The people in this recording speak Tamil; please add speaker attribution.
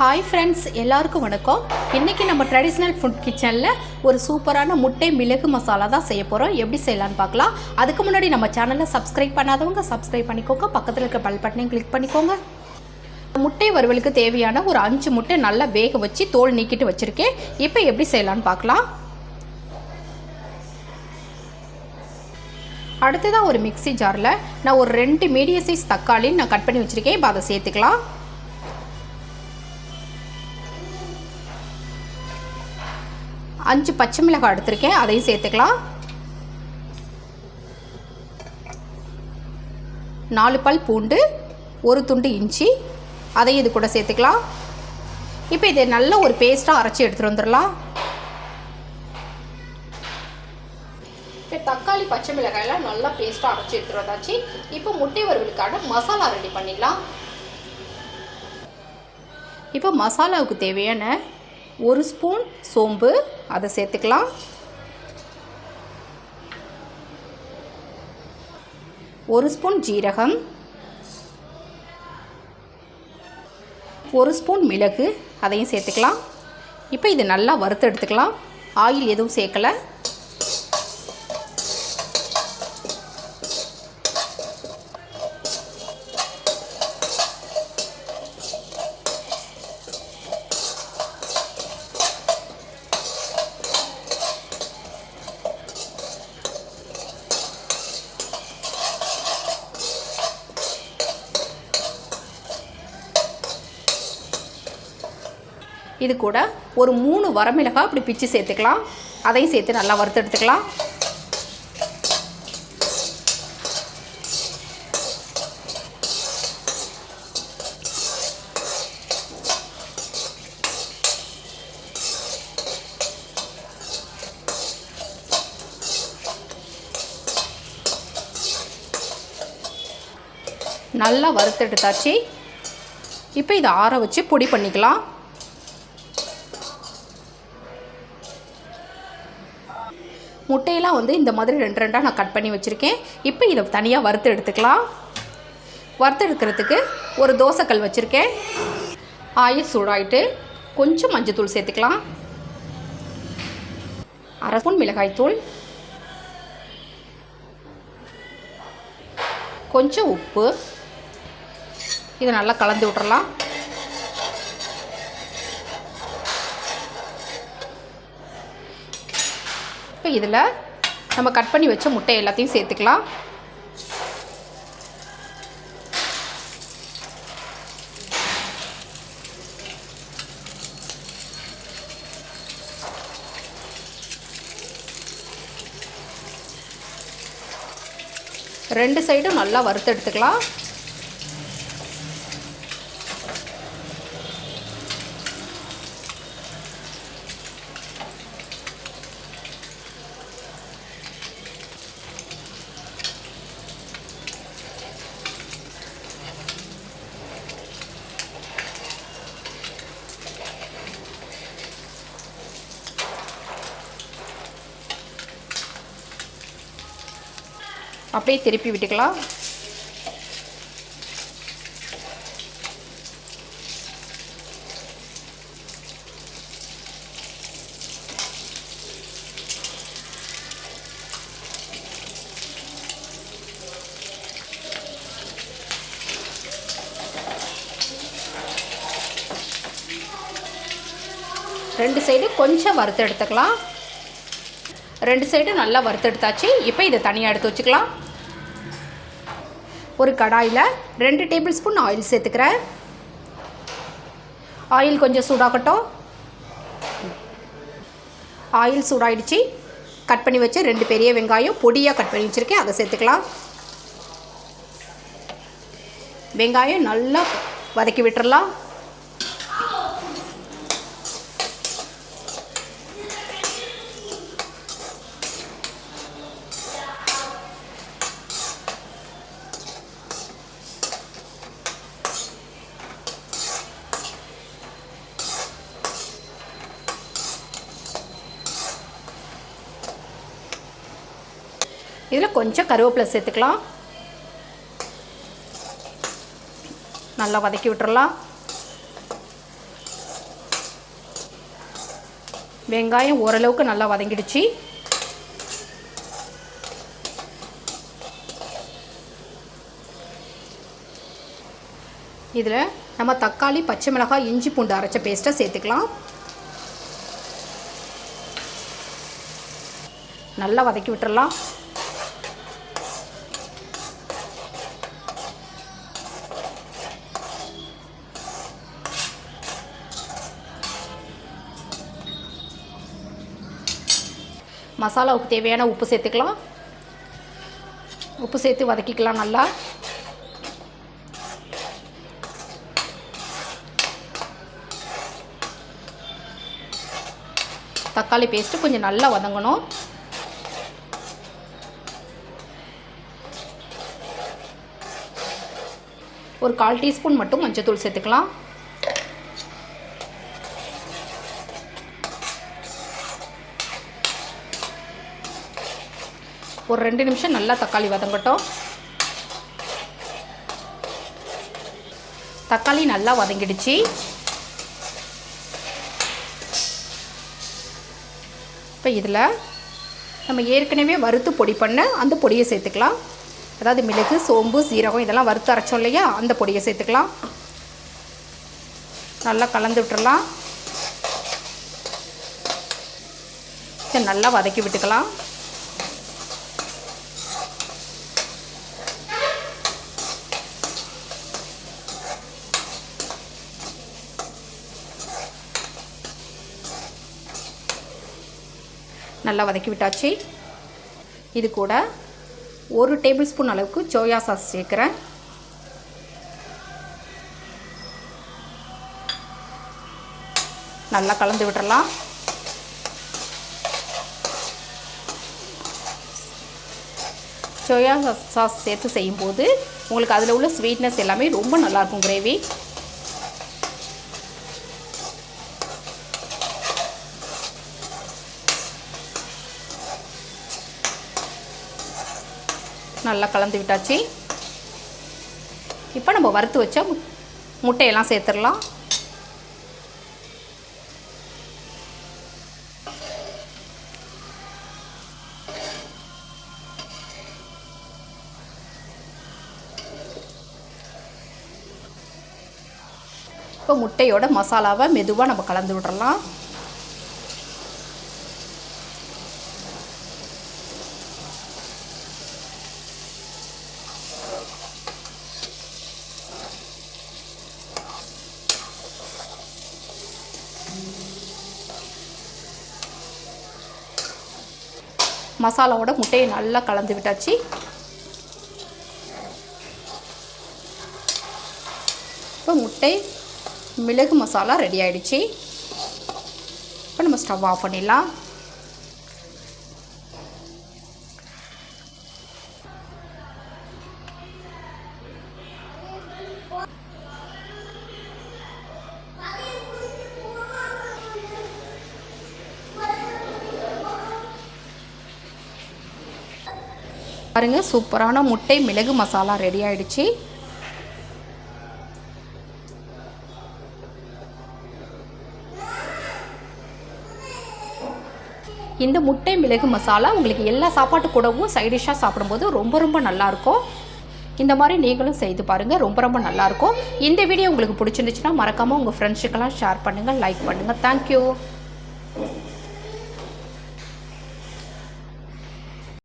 Speaker 1: ஹாய் ஃப்ரெண்ட்ஸ் எல்லாருக்கும் வணக்கம். இன்றைக்கி நம்ம ட்ரெடிஷ்னல் ஃபுட் கிச்சனில் ஒரு சூப்பரான முட்டை மிளகு மசாலா தான் செய்ய போகிறோம் எப்படி செய்யலான்னு பார்க்கலாம். அதுக்கு முன்னாடி நம்ம சேனலை சப்ஸ்கிரைப் பண்ணாதவங்க சப்ஸ்கிரைப் பண்ணிக்கோங்க. பக்கத்தில் இருக்க பல் பட்டனையும் கிளிக் பண்ணிக்கோங்க. முட்டை வறுவலுக்கு தேவையான ஒரு அஞ்சு முட்டை நல்லா வேக வச்சு தோல் நீக்கிட்டு வச்சுருக்கேன். இப்போ எப்படி செய்யலான்னு பார்க்கலாம். அடுத்ததாக ஒரு மிக்ஸி ஜாரில் நான் ஒரு ரெண்டு மீடியம் சைஸ் தக்காளி நான் கட் பண்ணி வச்சுருக்கேன். இப்போ அதை சேர்த்துக்கலாம். அஞ்சு பச்சை மிளகாய் எடுத்திருக்கேன் அதையும் சேர்த்துக்கலாம். நாலு பல் பூண்டு ஒரு துண்டு இஞ்சி அதையும் இது கூட சேர்த்துக்கலாம். இப்போ இதை நல்ல ஒரு பேஸ்ட்டாக அரைச்சி எடுத்துகிட்டு வந்துடலாம். இப்போ தக்காளி பச்சை மிளகாயெல்லாம் நல்லா பேஸ்ட்டாக அரைச்சி எடுத்துகிட்டு வந்தாச்சு. இப்போ முட்டை வறுவலுக்கான மசாலா ரெடி பண்ணிடலாம். இப்போ மசாலாவுக்கு தேவையான ஒரு ஸ்பூன் சோம்பு அதை சேர்த்துக்கலாம். ஒரு ஸ்பூன் ஜீரகம். ஒரு ஸ்பூன் மிளகு அதையும் சேர்த்துக்கலாம். இப்போ இது நல்லா வறுத்து எடுத்துக்கலாம். ஆயில் எதுவும் சேர்க்கலை. இது கூட ஒரு மூணு வரமிளகாய் அப்படி பிச்சு சேர்த்துக்கலாம். அதையும் சேர்த்து நல்லா வறுத்து எடுத்துக்கலாம். நல்லா வறுத்தெடுத்தாச்சு இப்போ இதை ஆற வச்சு பொடி பண்ணிக்கலாம். முட்டையெல்லாம் வந்து இந்த மாதிரி ரெண்டு ரெண்டாக நான் கட் பண்ணி வச்சுருக்கேன். இப்போ இதை தனியாக வறுத்து எடுத்துக்கலாம். வறுத்து எடுக்கிறதுக்கு ஒரு தோசைக்கல் வச்சுருக்கேன். ஆயில் சூடாயிட்டு கொஞ்சம் மஞ்சத்தூள் சேர்த்துக்கலாம். அரை ஸ்பூன் மிளகாய்த்தூள் கொஞ்சம் உப்பு. இதை நல்லா கலந்து விட்றலாம் இதில் நம்ம கட் பண்ணி வச்ச முட்டை எல்லாத்தையும் சேர்த்துக்கலாம். ரெண்டு சைடும் நல்லா வறுத்து எடுத்துக்கலாம். அப்படியே திருப்பி விட்டுக்கலாம். ரெண்டு சைடு கொஞ்சம் வறுத்து எடுத்துக்கலாம். ரெண்டு சைடும் நல்லா வறுத்தெடுத்தாச்சு இப்போ இதை தனியாக எடுத்து வச்சுக்கலாம். ஒரு கடாயில் ரெண்டு டேபிள் ஸ்பூன் ஆயில் சேர்த்துக்கிறேன். ஆயில் கொஞ்சம் சூடாகட்டும். ஆயில் சூடாயிடுச்சு. கட் பண்ணி வச்சு ரெண்டு பெரிய வெங்காயம் பொடியாக கட் பண்ணி வச்சுருக்கேன். அதை சேர்த்துக்கலாம். வெங்காயம் நல்லா வதக்கி விட்டுறலாம். இதில் கொஞ்சம் கருவேப்பிலை சேர்த்துக்கலாம். நல்லா வதக்கி விட்டுறலாம். வெங்காயம் ஓரளவுக்கு நல்லா வதங்கிடுச்சு. இதில் நம்ம தக்காளி பச்சை மிளகாய் இஞ்சி பூண்டு அரைச்ச பேஸ்ட்டை சேர்த்துக்கலாம். நல்லா வதக்கி விட்டுறலாம். மசாலாவுக்கு தேவையான உப்பு சேர்த்துக்கலாம். உப்பு சேர்த்து வதக்கிக்கலாம் நல்லா. தக்காளி பேஸ்ட்டு கொஞ்சம் நல்லா வதங்கணும். ஒரு கால் டீஸ்பூன் மட்டும் மஞ்சத்தூள் சேர்த்துக்கலாம். ஒரு ரெண்டு நிமிஷம் நல்லா தக்காளி வதங்கட்டும். தக்காளி நல்லா வதங்கிடுச்சு. இப்போ இதில் நம்ம ஏற்கனவே வறுத்து பொடி பண்ண அந்த பொடியை சேர்த்துக்கலாம். அதாவது மிளகு சோம்பு சீரகம் இதெல்லாம் வறுத்து அரைச்சோம் இல்லையா? அந்த பொடியை சேர்த்துக்கலாம். நல்லா கலந்து விட்டுறலாம். சரி நல்லா வதக்கி விட்டுக்கலாம். நல்லா வதக்கி விட்டாச்சு. இது கூட ஒரு டேபிள் ஸ்பூன் அளவுக்கு சோயா சாஸ் சேர்க்குறேன். நல்லா கலந்து விட்டுறலாம். சோயா சாஸ் சேர்த்து செய்யும்போது உங்களுக்கு அதில் உள்ள ஸ்வீட்னஸ் எல்லாமே ரொம்ப நல்லாயிருக்கும் கிரேவி. நல்லா கலந்து விட்டாச்சு. இப்போ நம்ம வறுத்து வச்ச முட்டையெல்லாம் சேர்த்துடலாம். இப்போ முட்டையோட மசாலாவை மெதுவாக நம்ம கலந்து விட்றலாம் மசாலாவோட முட்டையை நல்லா கலந்து விட்டாச்சு. இப்போ முட்டை மிளகு மசாலா ரெடி ஆகிடுச்சி இப்போ நம்ம ஸ்டவ் ஆஃப் பண்ணிடலாம். பாருங்க சூப்பரான முட்டை மிளகு மசாலா ரெடி ஆயிடுச்சு. இந்த முட்டை மிளகு மசாலா உங்களுக்கு எல்லா சாப்பாட்டு கூடவும் சைடிஷ்ஷாக சாப்பிடும்போது ரொம்ப ரொம்ப நல்லாயிருக்கும். இந்த மாதிரி நீங்களும் செய்து பாருங்கள் ரொம்ப ரொம்ப நல்லாயிருக்கும். இந்த வீடியோ உங்களுக்கு பிடிச்சிருந்துச்சுன்னா மறக்காமல் உங்கள் ஃப்ரெண்ட்ஸுக்கெல்லாம் ஷேர் பண்ணுங்கள் லைக் பண்ணுங்கள் தேங்க்யூ